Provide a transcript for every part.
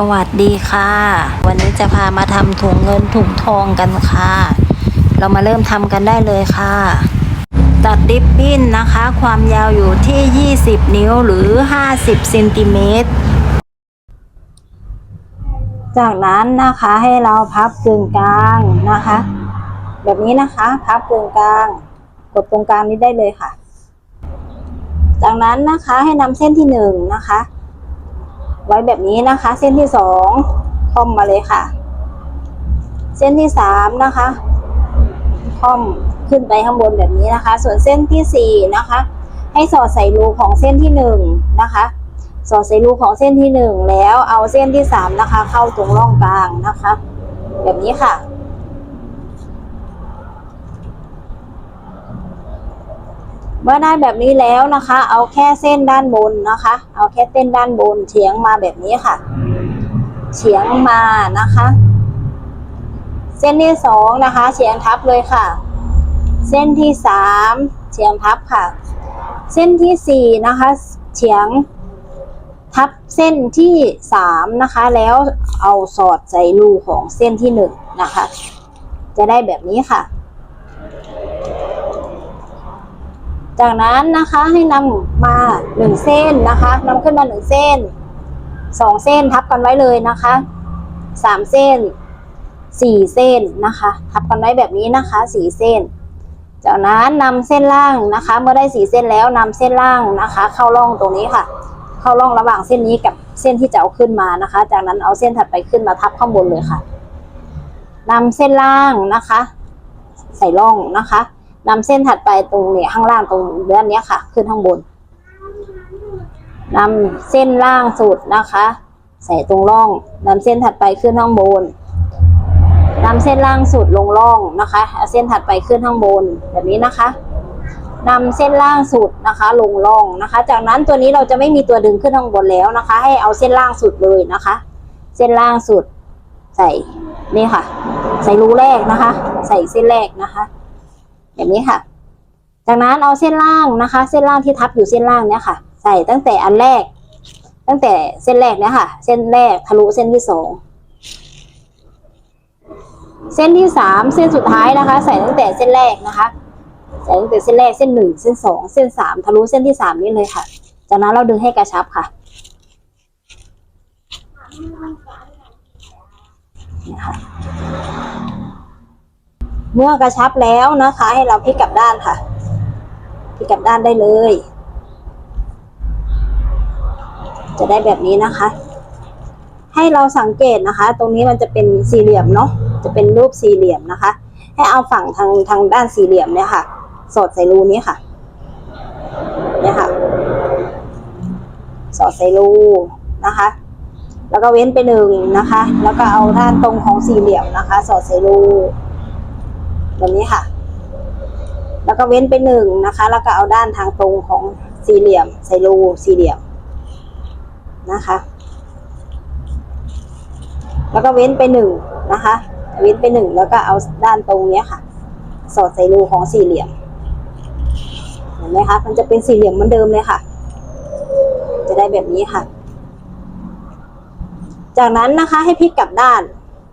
สวัสดีค่ะ วันนี้จะพามาทำถุงเงินถุงทองกันค่ะ เรามาเริ่มทำกันได้เลยค่ะ ตัดริบบิ้นนะคะ ความยาวอยู่ที่ 20 นิ้วหรือ 50เซนติเมตรจากนั้นนะคะให้เราพับกึ่งกลางนะคะ แบบนี้นะคะพับกึ่งกลาง กดตรงกลางนี้ได้เลยค่ะ จากนั้นนะคะให้นำเส้นที่หนึ่งนะคะ ไว้แบบนี้นะคะ เส้นที่สองค่อมมาเลยค่ะ เส้นที่สามนะคะค่อมขึ้นไปข้างบนแบบนี้นะคะ ส่วนเส้นที่สี่นะคะ ให้สอดใส่รูของเส้นที่หนึ่งนะคะ สอดใส่รูของเส้นที่หนึ่งแล้วเอาเส้นที่สามนะคะ เข้าตรงร่องกลางนะคะ แบบนี้ค่ะ เมื่อได้แบบนี้แล้วนะคะ เอาแค่เส้นด้านบนนะคะ เอาแค่เส้นด้านบนเฉียงมาแบบนี้ค่ะ เฉียงมานะคะ เส้นที่สองนะคะ เฉียงทับเลยค่ะ เส้นที่สามเฉียงทับค่ะ เส้นที่สี่นะคะ เฉียงทับเส้นที่สามนะคะ แล้วเอาสอดใส่รูของเส้นที่หนึ่งนะคะ จะได้แบบนี้ค่ะ จากนั้นนะคะให้นำมาหนึ่งเส้นนะคะนำขึ้นมาหนึ่งเส้นสองเส้นทับกันไว้เลยนะคะสามเส้นสี่เส้นนะคะ ทับกันไว้แบบนี้นะคะสี่เส้น จากนั้นนำเส้นล่างนะคะ เมื่อได้สี่เส้นแล้วนำเส้นล่างนะคะ เข้าร่องตรงนี้ค่ะ เข้าร่องระหว่างเส้นนี้กับเส้นที่จะเอาขึ้นมานะคะ จากนั้นเอาเส้นถัดไปขึ้นมาทับข้างบนเลยค่ะนำเส้นล่างนะคะ ใส่ร่องนะคะ นำเส้นถัดไปตรงเนี่ยข้างล่างตรงดือนนี้ค่ะ ขึ้นข้างบนนำเส้นล่างสุดนะคะ ใส่ตรงร่องนำเส้นถัดไปขึ้นข้างบนนำเส้นล่างสุดลงร่องนะคะเอาเส้นถัดไปขึ้นข้างบนแบบนี้นะคะนำเส้นล่างสุดนะคะ ลงร่องนะคะ จากนั้นตัวนี้เราจะไม่มีตัวดึงขึ้นข้างบนแล้วนะคะ ให้เอาเส้นล่างสุดเลยนะคะ เส้นล่างสุดใส่นี่ค่ะ ใส่รูแรกนะคะ ใส่เส้นแรกนะคะ แบบนี้ค่ะ จากนั้นเอาเส้นล่างนะคะ เส้นล่างที่ทับอยู่เส้นล่างเนี้ยค่ะ ใส่ตั้งแต่อันแรก ตั้งแต่เส้นแรกเนี้ยค่ะ เส้นแรกทะลุเส้นที่สองเส้นที่สามเส้นสุดท้ายนะคะ ใส่ตั้งแต่เส้นแรกนะคะใส่ตั้งแต่เส้นแรกเส้นหนึ่งเส้นสองเส้นสามทะลุเส้นที่สามนี่เลยค่ะ จากนั้นเราดึงให้กระชับค่ะนี่ค่ะ เมื่อกระชับแล้วนะคะ ให้เราพลิกกลับด้านค่ะพลิกกลับด้านได้เลย จะได้แบบนี้นะคะ ให้เราสังเกตนะคะ ตรงนี้มันจะเป็นสี่เหลี่ยมเนาะจะเป็นรูปสี่เหลี่ยมนะคะ ให้เอาฝั่งทางทางด้านสี่เหลี่ยมเนี่ยค่ะ สอดใส่รูนี้ค่ะเนี่ยค่ะ สอดใส่รูนะคะ แล้วก็เว้นไปหนึ่งนะคะ แล้วก็เอาด้านตรงของสี่เหลี่ยมนะคะ สอดใส่รู แบบนี้ค่ะ แล้วก็เว้นไปหนึ่งนะคะ แล้วก็เอาด้านทางตรงของสี่เหลี่ยมใส่รูสี่เหลี่ยมนะคะ แล้วก็เว้นไปหนึ่งนะคะ เว้นไปหนึ่งแล้วก็เอาด้านตรงเนี้ยค่ะ สอดใส่รูของสี่เหลี่ยมเห็นไหมคะมันจะเป็นสี่เหลี่ยมเหมือนเดิมเลยค่ะ จะได้แบบนี้ค่ะ จากนั้นนะคะให้พลิกกลับด้าน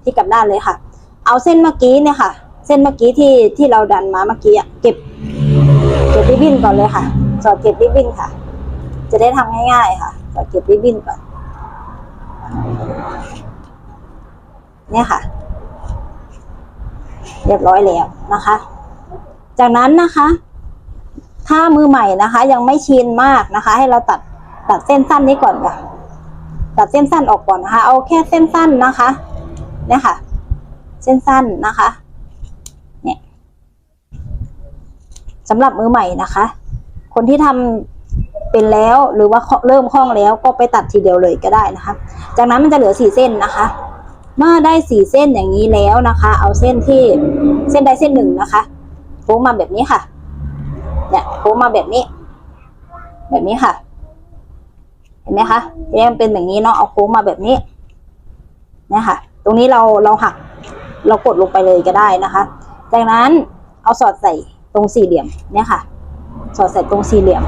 พลิกกลับด้านเลยค่ะ เอาเส้นเมื่อกี้เนี่ยค่ะ เส้นเมื่อกี้ที่ที่เราดันมาเมื่อกี้อะเก็บเก็บริบบิ้นก่อนเลยค่ะสอดเก็บริบบิ้นค่ะ จะได้ทำง่ายๆค่ะสอดเก็บริบบิ้นก่อนเนี่ยค่ะ เรียบร้อยแล้วนะคะ จากนั้นนะคะ ถ้ามือใหม่นะคะ ยังไม่ชินมากนะคะ ให้เราตัดตัดเส้นสั้นนี้ก่อนค่ะตัดเส้นสั้นออกก่อนนะคะ เอาแค่เส้นสั้นนะคะ เนี่ยค่ะ เส้นสั้นนะคะ เนี่ย สำหรับมือใหม่นะคะ คนที่ทำเป็นแล้วหรือว่าเริ่มคล่องแล้วก็ไปตัดทีเดียวเลยก็ได้นะคะ จากนั้นมันจะเหลือสี่เส้นนะคะ เมื่อได้สี่เส้นอย่างนี้แล้วนะคะ เอาเส้นที่เส้นใดเส้นหนึ่งนะคะโค้งมาแบบนี้ค่ะเนี่ยโค้งมาแบบนี้ แบบนี้ค่ะ เห็นไหมคะทีนี้มันเป็นแบบนี้เนาะเอาโค้งมาแบบนี้เนี่ยค่ะ ตรงนี้เราเราหักเรากดลงไปเลยก็ได้นะคะ จากนั้นเอาสอดใส่ ตรงสี่เหลี่ยมเนี่ยค่ะ สอดใส่ตรงสี่เหลี่ยม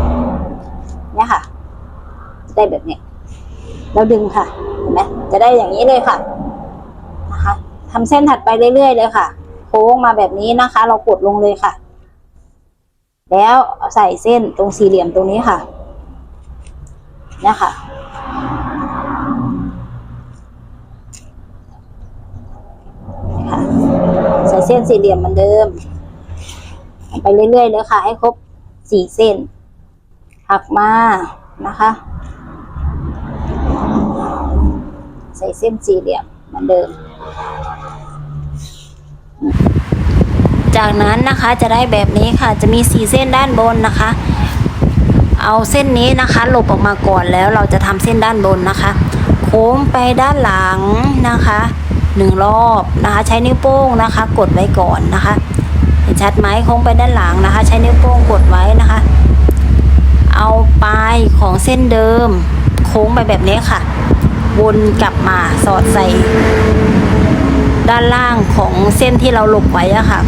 เนี่ยค่ะ ได้แบบนี้แล้วดึงค่ะเห็นไหมจะได้อย่างนี้เลยค่ะนะคะทำเส้นถัดไปเรื่อยๆเลยค่ะโค้งมาแบบนี้นะคะ เรากดลงเลยค่ะ แล้วใส่เส้นตรงสี่เหลี่ยมตรงนี้ค่ะเนี่ยค่ะใส่เส้นสี่เหลี่ยมเหมือนเดิม ไปเรื่อยๆเลยค่ะ ให้ครบสี่เส้น หักมานะคะ ใส่เส้นสี่เหลี่ยมเหมือนเดิม จากนั้นนะคะจะได้แบบนี้ค่ะ จะมีสี่เส้นด้านบนนะคะ เอาเส้นนี้นะคะ หลบออกมาก่อนแล้วเราจะทำเส้นด้านบนนะคะ โค้งไปด้านหลังนะคะหนึ่งรอบนะคะ ใช้นิ้วโป้งนะคะ กดไว้ก่อนนะคะ เห็นชัดไหมโค้งไปด้านหลังนะคะ ใช้นิ้วโป้งกดไว้นะคะ เอาปลายของเส้นเดิม โค้งไปแบบนี้ค่ะ วนกลับมาสอดใส่ ด้านล่างของเส้นที่เราหลบไว้อะค่ะ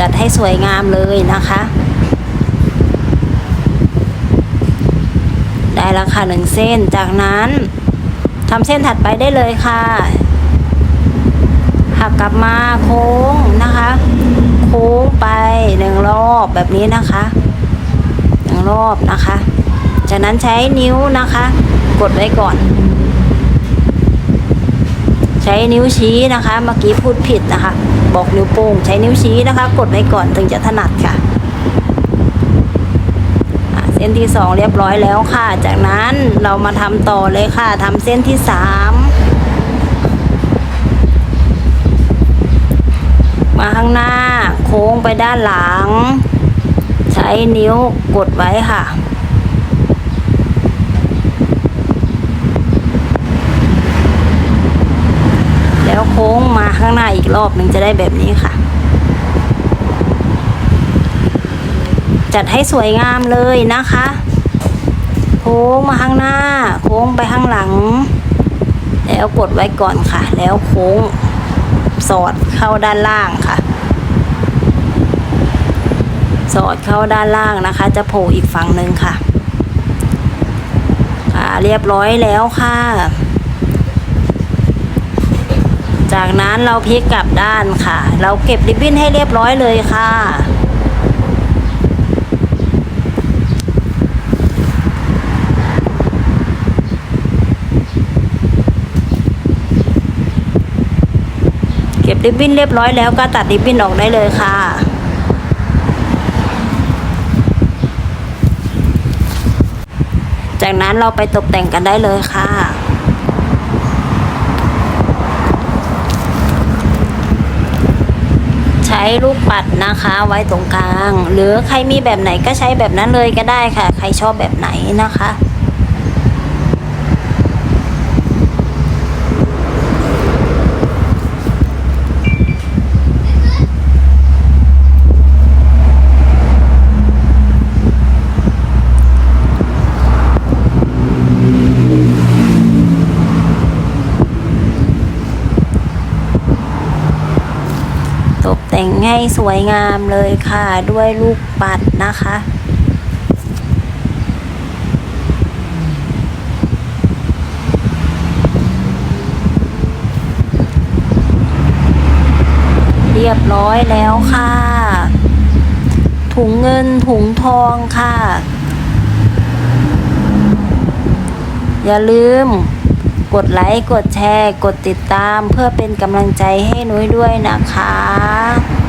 จัดให้สวยงามเลยนะคะ ได้แล้วค่ะหนึ่งเส้นจากนั้นทำเส้นถัดไปได้เลยค่ะ ขับกลับมาโค้งนะคะ โค้งไปหนึ่งรอบแบบนี้นะคะหนึ่งรอบนะคะ จากนั้นใช้นิ้วนะคะ กดไว้ก่อน ใช้นิ้วชี้นะคะ เมื่อกี้พูดผิดนะคะ บอกนิ้วโป้งใช้นิ้วชี้นะคะ กดไว้ก่อนถึงจะถนัดค่ะเส้นที่ 2 เรียบร้อยแล้วค่ะ จากนั้นเรามาทำต่อเลยค่ะทำเส้นที่ 3 มาข้างหน้า โค้งไปด้านหลัง ใช้นิ้วกดไว้ค่ะ แล้วโค้งมาข้างหน้าอีกรอบหนึ่งจะได้แบบนี้ค่ะ จัดให้สวยงามเลยนะคะ โค้งมาข้างหน้า โค้งไปข้างหลัง แล้วกดไว้ก่อนค่ะ แล้วโค้ง สอดเข้าด้านล่างค่ะ สอดเข้าด้านล่างนะคะ จะโผล่อีกฝั่งหนึ่งค่ะ ค่ะเรียบร้อยแล้วค่ะ จากนั้นเราพลิกกลับด้านค่ะ เราเก็บริบบิ้นให้เรียบร้อยเลยค่ะ ริบบิ้นเรียบร้อยแล้วก็ตัดริบบิ้นออกได้เลยค่ะ จากนั้นเราไปตกแต่งกันได้เลยค่ะใช้ลูกปัดนะคะไว้ตรงกลาง หรือใครมีแบบไหนก็ใช้แบบนั้นเลยก็ได้ค่ะ ใครชอบแบบไหนนะคะ ตกแต่งให้สวยงามเลยค่ะ ด้วยลูกปัดนะคะ เรียบร้อยแล้วค่ะ ถุงเงินถุงทองค่ะ อย่าลืม กดไลค์ กดแชร์ กดติดตาม เพื่อเป็นกำลังใจให้นุ้ยด้วยนะคะ